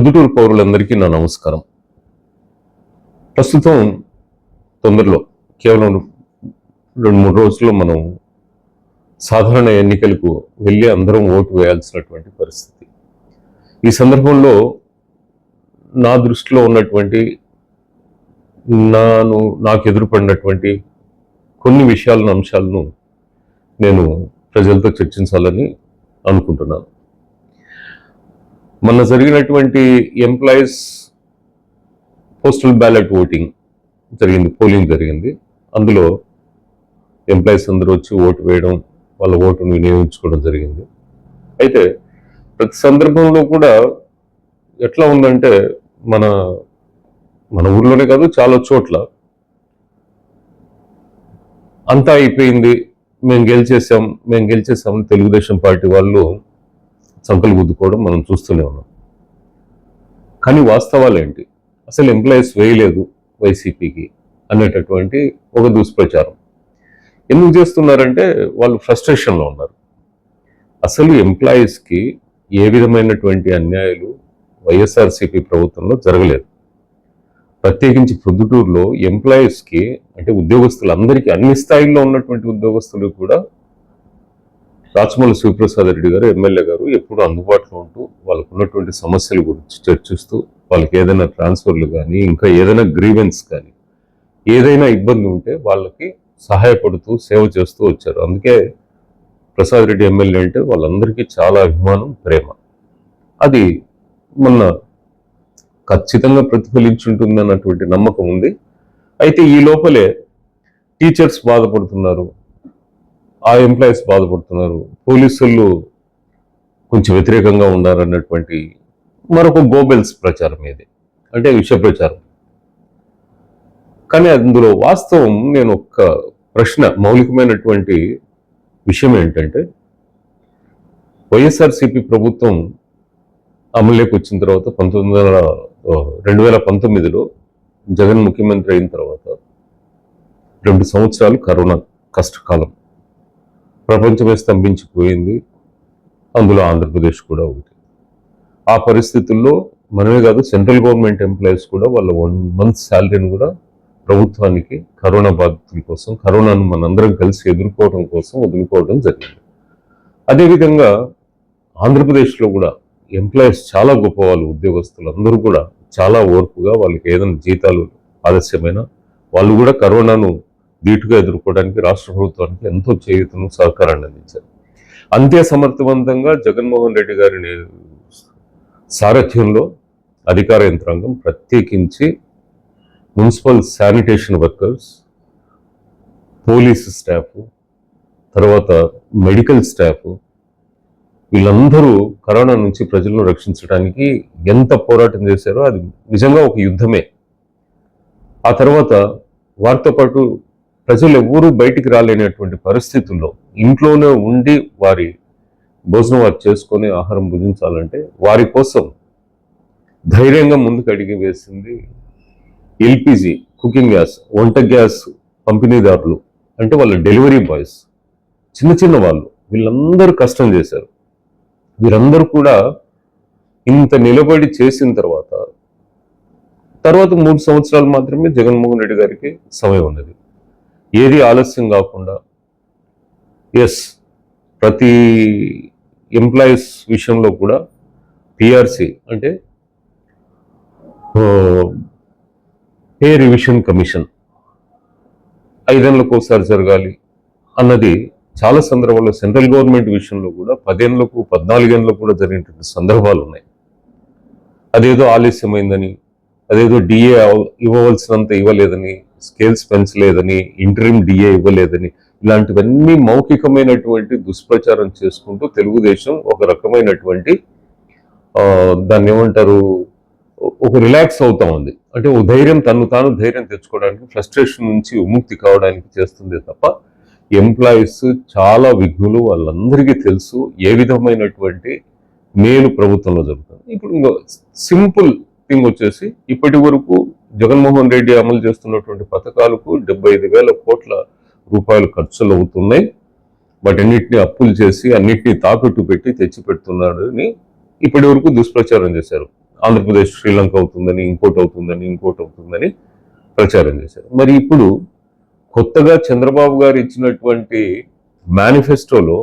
పొద్దుటూరు పౌరులందరికీ నా నమస్కారం. ప్రస్తుతం తొందరలో కేవలం రెండు మూడు రోజుల్లో మనం సాధారణ ఎన్నికలకు వెళ్ళి అందరం ఓటు వేయాల్సినటువంటి పరిస్థితి. ఈ సందర్భంలో నా దృష్టిలో ఉన్నటువంటి నాను నాకు ఎదురుపడినటువంటి కొన్ని విషయాలను అంశాలను నేను ప్రజలతో చర్చించాలని అనుకుంటున్నాను. మొన్న జరిగినటువంటి ఎంప్లాయీస్ పోస్టల్ బ్యాలెట్ ఓటింగ్ జరిగింది పోలింగ్ జరిగింది. అందులో ఎంప్లాయీస్ అందరూ వచ్చి ఓటు వేయడం వాళ్ళ ఓటును వినియోగించుకోవడం జరిగింది. అయితే ప్రతి సందర్భంలో కూడా ఎట్లా ఉందంటే మన మన ఊర్లోనే కాదు చాలా చోట్ల అంతా అయిపోయింది. మేము గెలిచేసాం మేము గెలిచేసాం తెలుగుదేశం పార్టీ వాళ్ళు సంకలు గుద్దుకోవడం మనం చూస్తూనే ఉన్నాం. కానీ వాస్తవాలు ఏంటి? అసలు ఎంప్లాయీస్ వేయలేదు వైసీపీకి అనేటటువంటి ఒక దుష్ప్రచారం. ఎందుకు చేస్తున్నారంటే వాళ్ళు ఫ్రస్ట్రేషన్లో ఉన్నారు. అసలు ఎంప్లాయీస్కి ఏ విధమైనటువంటి అన్యాయాలు వైఎస్ఆర్సీపీ ప్రభుత్వంలో జరగలేదు. ప్రత్యేకించి ప్రొద్దుటూరులో ఎంప్లాయీస్కి అంటే ఉద్యోగస్తులందరికీ అన్ని స్థాయిల్లో ఉన్నటువంటి ఉద్యోగస్తులు కూడా రాచమల్లి శివప్రసాద్ రెడ్డి గారు ఎమ్మెల్యే గారు ఎప్పుడు అందుబాటులో ఉంటూ వాళ్ళకు ఉన్నటువంటి సమస్యల గురించి చర్చిస్తూ వాళ్ళకి ఏదైనా ట్రాన్స్ఫర్లు కానీ ఇంకా ఏదైనా గ్రీవెన్స్ కానీ ఏదైనా ఇబ్బంది ఉంటే వాళ్ళకి సహాయపడుతూ సేవ చేస్తూ వచ్చారు. అందుకే ప్రసాద్ రెడ్డి ఎమ్మెల్యే అంటే వాళ్ళందరికీ చాలా అభిమానం ప్రేమ. అది మొన్న ఖచ్చితంగా ప్రతిఫలించుంటుంది అన్నటువంటి నమ్మకం ఉంది. అయితే ఈ లోపలే టీచర్స్ బాధపడుతున్నారు. ఆ ఎంప్లాయీస్ బాధపడుతున్నారు. పోలీసులు కొంచెం వ్యతిరేకంగా ఉన్నారన్నటువంటి మరొక గోబెల్స్ ప్రచారం ఇది. అంటే విష ప్రచారం. కానీ అందులో వాస్తవం నేను ఒక ప్రశ్న మౌలికమైనటువంటి విషయం ఏంటంటే వైఎస్ఆర్సిపి ప్రభుత్వం అమలులోకి వచ్చిన తర్వాత పంతొమ్మిది వందల రెండు వేల పంతొమ్మిదిలో జగన్ ముఖ్యమంత్రి అయిన తర్వాత రెండు సంవత్సరాలు కరోనా కష్టకాలం. ప్రపంచమే స్తంభించిపోయింది. అందులో ఆంధ్రప్రదేశ్ కూడా ఒకటి. ఆ పరిస్థితుల్లో మనమే కాదు సెంట్రల్ గవర్నమెంట్ ఎంప్లాయీస్ కూడా వాళ్ళ వన్ మంత్ శాలరీని కూడా ప్రభుత్వానికి కరోనా బాధితుల కోసం కరోనాను మనందరం కలిసి ఎదుర్కోవడం కోసం వదులుకోవడం జరిగింది. అదేవిధంగా ఆంధ్రప్రదేశ్లో కూడా ఎంప్లాయీస్ చాలా గొప్ప వాళ్ళు ఉద్యోగస్తులు అందరూ కూడా చాలా ఓర్పుగా వాళ్ళకి ఏదైనా జీతాలు ఆలస్యమైన వాళ్ళు కూడా కరోనాను ధీటుగా ఎదుర్కోవడానికి రాష్ట్ర ప్రభుత్వానికి ఎంతో చేయుతను సహకారాన్ని అందించారు. అంతే సమర్థవంతంగా జగన్మోహన్ రెడ్డి గారి సారథ్యంలో అధికార యంత్రాంగం ప్రత్యేకించి municipal sanitation workers police staff తర్వాత మెడికల్ స్టాఫ్ వీళ్ళందరూ కరోనా నుంచి ప్రజలను రక్షించడానికి ఎంత పోరాటం చేశారో అది నిజంగా ఒక యుద్ధమే. ఆ తర్వాత వారితో పాటు ప్రజలు ఎవ్వరూ బయటికి రాలేనటువంటి పరిస్థితుల్లో ఇంట్లోనే ఉండి వారి భోజనం వారు చేసుకొని ఆహారం భుజించాలంటే వారి కోసం ధైర్యంగా ముందుకు అడిగి వేసింది ఎల్పిజి కుకింగ్ గ్యాస్ వంట గ్యాస్ పంపిణీదారులు. అంటే వాళ్ళ డెలివరీ బాయ్స్. చిన్న చిన్న వాళ్ళు. వీళ్ళందరూ కష్టం చేశారు. వీరందరూ కూడా ఇంత నిలబడి చేసిన తర్వాత తర్వాత మూడు సంవత్సరాలు మాత్రమే జగన్మోహన్ రెడ్డి గారికి సమయం ఉన్నది. ఏది ఆలస్యం కాకుండా ఎస్ ప్రతి ఎంప్లాయీస్ విషయంలో కూడా పిఆర్సి అంటే పే రివిజన్ కమిషన్ ఐదేళ్ళకు ఒకసారి జరగాలి అన్నది చాలా సందర్భాల్లో సెంట్రల్ గవర్నమెంట్ విషయంలో కూడా పదేళ్ళకు పద్నాలుగేళ్ళకు కూడా జరిగినటువంటి సందర్భాలు ఉన్నాయి. అదేదో ఆలస్యమైందని అదేదో డిఏ ఇవ్వవలసినంత ఇవ్వలేదని స్కేల్స్ పెంచలేదని ఇంటరిమ్ డిఏ ఇవ్వలేదని ఇలాంటివన్నీ మౌఖికమైనటువంటి దుష్ప్రచారం చేసుకుంటూ తెలుగుదేశం ఒక రకమైనటువంటి దాన్ని ఏమంటారు ఒక రిలాక్స్ అవుతా ఉంది. అంటే ఒక ధైర్యం తను తాను ధైర్యం తెచ్చుకోవడానికి ఫ్రస్ట్రేషన్ నుంచి విముక్తి కావడానికి చేస్తుంది తప్ప ఎంప్లాయీస్ చాలా విఘ్నులు వాళ్ళందరికీ తెలుసు ఏ విధమైనటువంటి మేలు ప్రభుత్వంలో జరుగుతుంది. ఇప్పుడు ఇంకో సింపుల్ థింగ్ వచ్చేసి ఇప్పటి వరకు జగన్మోహన్ రెడ్డి అమలు చేస్తున్నటువంటి పథకాలకు డెబ్బై ఐదు వేల కోట్ల రూపాయలు ఖర్చులు అవుతున్నాయి. వాటన్నిటిని అప్పులు చేసి అన్నిటినీ తాకట్టు పెట్టి తెచ్చి పెడుతున్నాడు ఇప్పటి వరకు దుష్ప్రచారం చేశారు. ఆంధ్రప్రదేశ్ శ్రీలంక అవుతుందని ఇంకోటి అవుతుందని ఇంకోటి అవుతుందని ప్రచారం చేశారు. మరి ఇప్పుడు కొత్తగా చంద్రబాబు గారు ఇచ్చినటువంటి మేనిఫెస్టోలో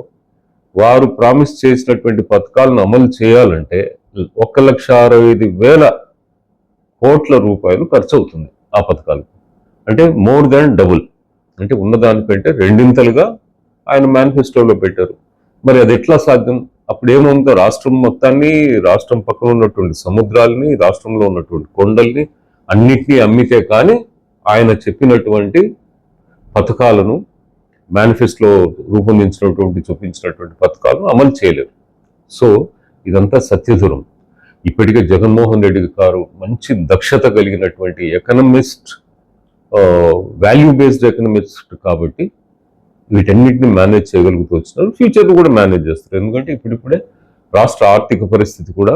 వారు ప్రామిస్ చేసినటువంటి పథకాలను అమలు చేయాలంటే ఒక్క లక్ష అరవై ఐదు వేల కోట్ల రూపాయలు ఖర్చు అవుతుంది ఆ పథకాలు అంటే మోర్ దాన్ డబుల్ అంటే ఉన్నదానికంటే రెండింతలుగా ఆయన మేనిఫెస్టోలో పెట్టారు. మరి అది ఎట్లా సాధ్యం? అప్పుడు ఏమవుతుందో రాష్ట్రం మొత్తాన్ని రాష్ట్రం పక్కన ఉన్నటువంటి సముద్రాలని రాష్ట్రంలో ఉన్నటువంటి కొండల్ని అన్నిటినీ అమ్మితే కానీ ఆయన చెప్పినటువంటి పథకాలను మేనిఫెస్టోలో రూపొందించినటువంటి చూపించినటువంటి పథకాలను అమలు చేయలేరు. సో ఇదంతా సత్యదూరం ఇప్పటికే జగన్మోహన్ రెడ్డి గారు మంచి దక్షత కలిగినటువంటి ఎకనమిస్ట్ వాల్యూ బేస్డ్ ఎకనమిస్ట్ కాబట్టి వీటన్నిటిని మేనేజ్ చేయగలుగుతూ వచ్చినారు. ఫ్యూచర్ కూడా మేనేజ్ చేస్తారు. ఎందుకంటే ఇప్పుడిప్పుడే రాష్ట్ర ఆర్థిక పరిస్థితి కూడా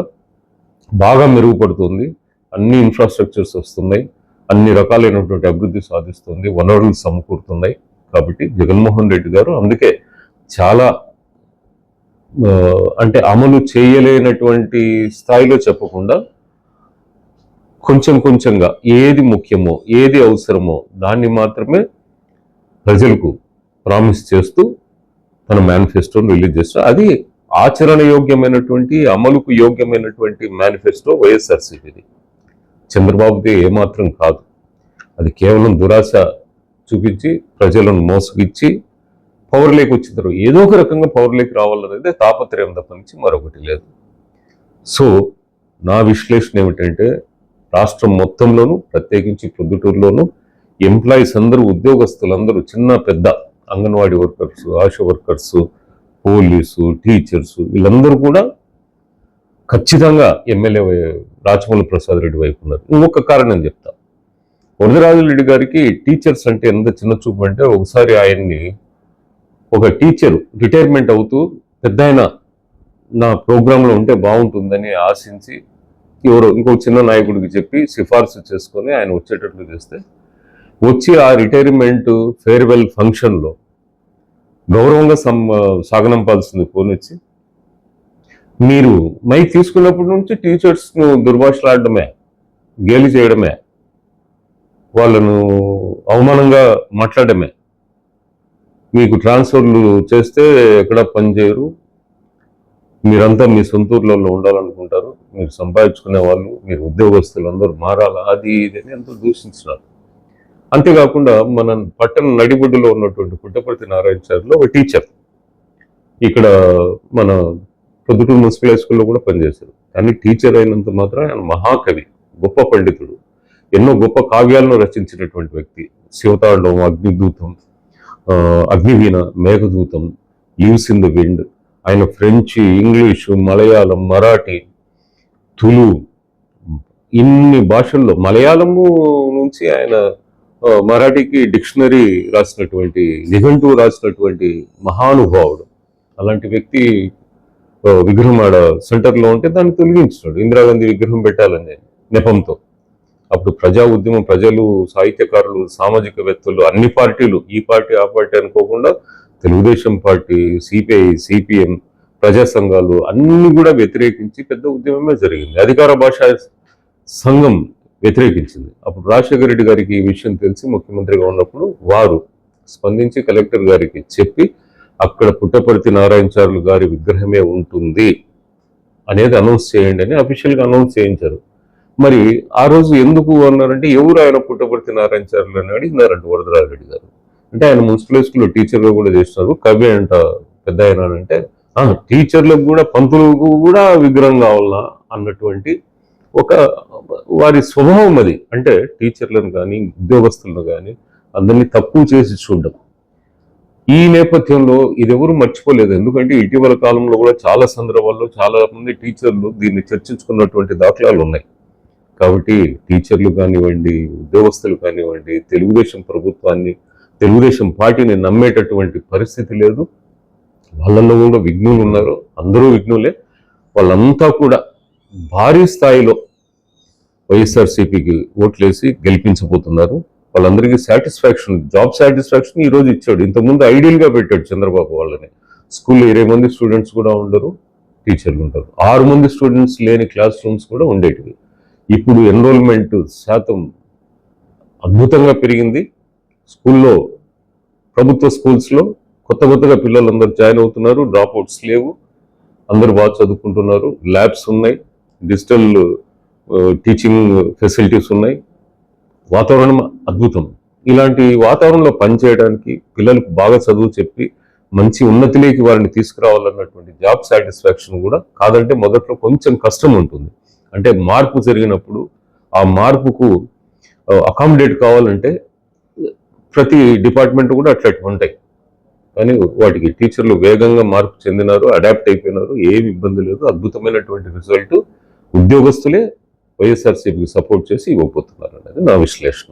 బాగా మెరుగుపడుతుంది. అన్ని ఇన్ఫ్రాస్ట్రక్చర్స్ వస్తున్నాయి. అన్ని రకాలైనటువంటి అభివృద్ధి సాధిస్తుంది. వనరులు సమకూరుతున్నాయి. కాబట్టి జగన్మోహన్ రెడ్డి గారు అందుకే చాలా అంటే అమలు చేయలేనటువంటి స్థాయిలో చెప్పకుండా కొంచెం కొంచెంగా ఏది ముఖ్యమో ఏది అవసరమో దాన్ని మాత్రమే ప్రజలకు ప్రామిస్ చేస్తూ తన మేనిఫెస్టోను రిలీజ్ చేస్తారు. అది ఆచరణ యోగ్యమైనటువంటి అమలుకు యోగ్యమైనటువంటి మేనిఫెస్టో వైఎస్ఆర్సీపీది. చంద్రబాబుది ఏమాత్రం కాదు. అది కేవలం దురాశ చూపించి ప్రజలను మోసగిచ్చి పవర్లోకి వచ్చిన తర్వాత ఏదో ఒక రకంగా పవర్లోకి రావాలనేది తాపత్రయం తప్పనించి మరొకటి లేదు. సో నా విశ్లేషణ ఏమిటంటే రాష్ట్రం మొత్తంలోనూ ప్రత్యేకించి ప్రొద్దుటూరులోనూ ఎంప్లాయీస్ అందరూ ఉద్యోగస్తులందరూ చిన్న పెద్ద anganwadi workers ASHA workers police teachers వీళ్ళందరూ కూడా ఖచ్చితంగా ఎమ్మెల్యే రాజమౌళి ప్రసాద్ రెడ్డి వైపు ఉన్నారు. ఇంకొక కారణం చెప్తా. వరదరాజులరెడ్డి గారికి టీచర్స్ అంటే ఎంత చిన్న చూపు అంటే ఒకసారి ఆయన్ని ఒక టీచర్ రిటైర్మెంట్ అవుతూ పెద్ద నా ప్రోగ్రాంలో ఉంటే బాగుంటుందని ఆశించి ఎవరో ఇంకో చిన్న నాయకుడికి చెప్పి సిఫార్సు చేసుకొని ఆయన వచ్చేటట్లు చేస్తే వచ్చి ఆ రిటైర్మెంట్ ఫేర్వెల్ ఫంక్షన్లో గౌరవంగా సం సాగనంపాల్సింది పోనిచ్చి మీరు మైక్ తీసుకున్నప్పటి నుంచి టీచర్స్ను దుర్భాషలాడమే గేలి చేయడమే వాళ్ళను అవమానంగా మాట్లాడమే మీకు ట్రాన్స్ఫర్లు చేస్తే ఎక్కడ పనిచేయరు మీరంతా మీ సొంత ఊర్లలో ఉండాలనుకుంటారు. మీరు సంపాదించుకునే వాళ్ళు మీరు ఉద్యోగస్తులు అందరూ మారాలా అది ఇది అని ఎంతో దూషించినారు. అంతేకాకుండా మన పట్టణ నడిబొడ్డులో ఉన్నటువంటి పుట్టపర్తి నారాయణచారిలో ఒక టీచర్ ఇక్కడ మన పొద్దుటూరు మున్సిపల్ హై స్కూల్లో కూడా పనిచేశారు. కానీ టీచర్ అయినంత మాత్రం ఆయన మహాకవి గొప్ప పండితుడు. ఎన్నో గొప్ప కావ్యాలను రచించినటువంటి వ్యక్తి. Shivatandavam Agnidutam Agniveena Meghadutam leaves in the wind ఆయన ఫ్రెంచ్ ఇంగ్లీషు మలయాళం మరాఠీ తులు ఇన్ని భాషల్లో మలయాళము నుంచి ఆయన మరాఠీకి డిక్షనరీ రాసినటువంటి నిఘంటువు రాసినటువంటి మహానుభావుడు. అలాంటి వ్యక్తి విగ్రహం ఆడ సెంటర్లో ఉంటే దాన్ని తొలగించినాడు. ఇందిరాగాంధీ విగ్రహం పెట్టాలని నెపంతో. అప్పుడు ప్రజా ఉద్యమం ప్రజలు సాహిత్యకారులు సామాజికవేత్తలు అన్ని పార్టీలు ఈ పార్టీ ఆ పార్టీ అనుకోకుండా తెలుగుదేశం పార్టీ సిపిఐ సిపిఎం ప్రజా సంఘాలు అన్ని కూడా వ్యతిరేకించి పెద్ద ఉద్యమమే జరిగింది. అధికార భాషా సంఘం వ్యతిరేకించింది. అప్పుడు రాజశేఖర రెడ్డి గారికి ఈ విషయం తెలిసి ముఖ్యమంత్రిగా ఉన్నప్పుడు వారు స్పందించి కలెక్టర్ గారికి చెప్పి అక్కడ పుట్టపర్తి నారాయణచారులు గారి విగ్రహమే ఉంటుంది అనేది అనౌన్స్ చేయండి అని అఫీషియల్గా అనౌన్స్ చేయించారు. మరి ఆ రోజు ఎందుకు అన్నారంటే ఎవరు ఆయన పుట్టపర్తి నారాయణచారులు అని అడిగినారంట వరదరాజరెడ్డి గారు. అంటే ఆయన మున్సిపల్ స్కూల్లో టీచర్గా కూడా చేస్తున్నారు. కవి అంట పెద్ద ఆయన అంటే టీచర్లకు కూడా పంతులకు కూడా విగ్రహం కావాలనా అన్నటువంటి ఒక వారి స్వభావం అది. అంటే టీచర్లను కానీ ఉద్యోగస్తులను కానీ అందరినీ తక్కువ చేసి చూడడం. ఈ నేపథ్యంలో ఇది ఎవరు మర్చిపోలేదు. ఎందుకంటే ఇటీవల కాలంలో కూడా చాలా సందర్భాల్లో చాలా మంది టీచర్లు దీన్ని చర్చించుకున్నటువంటి దాఖలాలు ఉన్నాయి. కాబట్టి టీచర్లు కానివ్వండి ఉద్యోగస్తులు కానివ్వండి తెలుగుదేశం ప్రభుత్వాన్ని తెలుగుదేశం పార్టీని నమ్మేటటువంటి పరిస్థితి లేదు. వాళ్ళల్లో కూడా విఘ్నులు ఉన్నారు. అందరూ విఘ్నులే. వాళ్ళంతా కూడా భారీ స్థాయిలో వైఎస్ఆర్సీపీకి ఓట్లేసి గెలిపించబోతున్నారు. వాళ్ళందరికీ సాటిస్ఫాక్షన్ జాబ్ సాటిస్ఫాక్షన్ ఈ రోజు ఇచ్చాడు. ఇంతకుముందు ఐడియల్గా పెట్టాడు చంద్రబాబు వాళ్ళని. స్కూల్లో ఇరవై మంది స్టూడెంట్స్ కూడా ఉండరు టీచర్లు ఉంటారు ఆరు మంది స్టూడెంట్స్ లేని క్లాస్ రూమ్స్ కూడా ఉండేటివి. ఇప్పుడు ఎన్రోల్మెంట్ శాతం అద్భుతంగా పెరిగింది. స్కూల్లో ప్రభుత్వ స్కూల్స్లో కొత్త కొత్తగా పిల్లలందరూ జాయిన్ అవుతున్నారు. డ్రాప్ అవుట్స్ లేవు. అందరూ బాగా చదువుకుంటున్నారు. ల్యాబ్స్ ఉన్నాయి. డిజిటల్ టీచింగ్ ఫెసిలిటీస్ ఉన్నాయి. వాతావరణం అద్భుతం. ఇలాంటి వాతావరణంలో పనిచేయడానికి పిల్లలకు బాగా చదువు చెప్పి మంచి ఉన్నతిలోకి వారిని తీసుకురావాలన్నటువంటి జాబ్ సాటిస్ఫాక్షన్ కూడా కాదంటే మొదట్లో కొంచెం కష్టం ఉంటుంది. అంటే మార్పు జరిగినప్పుడు ఆ మార్పుకు అకామిడేట్ కావాలంటే ప్రతి డిపార్ట్మెంట్ కూడా అట్లాంటివి ఉంటాయి. కానీ వాటికి టీచర్లు వేగంగా మార్పు చెందినారు అడాప్ట్ అయిపోయినారు ఏమి ఇబ్బంది లేదు. అద్భుతమైనటువంటి రిజల్ట్ ఉద్యోగస్తులే వైఎస్ఆర్సీపీకి సపోర్ట్ చేసి ఇవ్వబోతున్నారు అనేది నా విశ్లేషణ.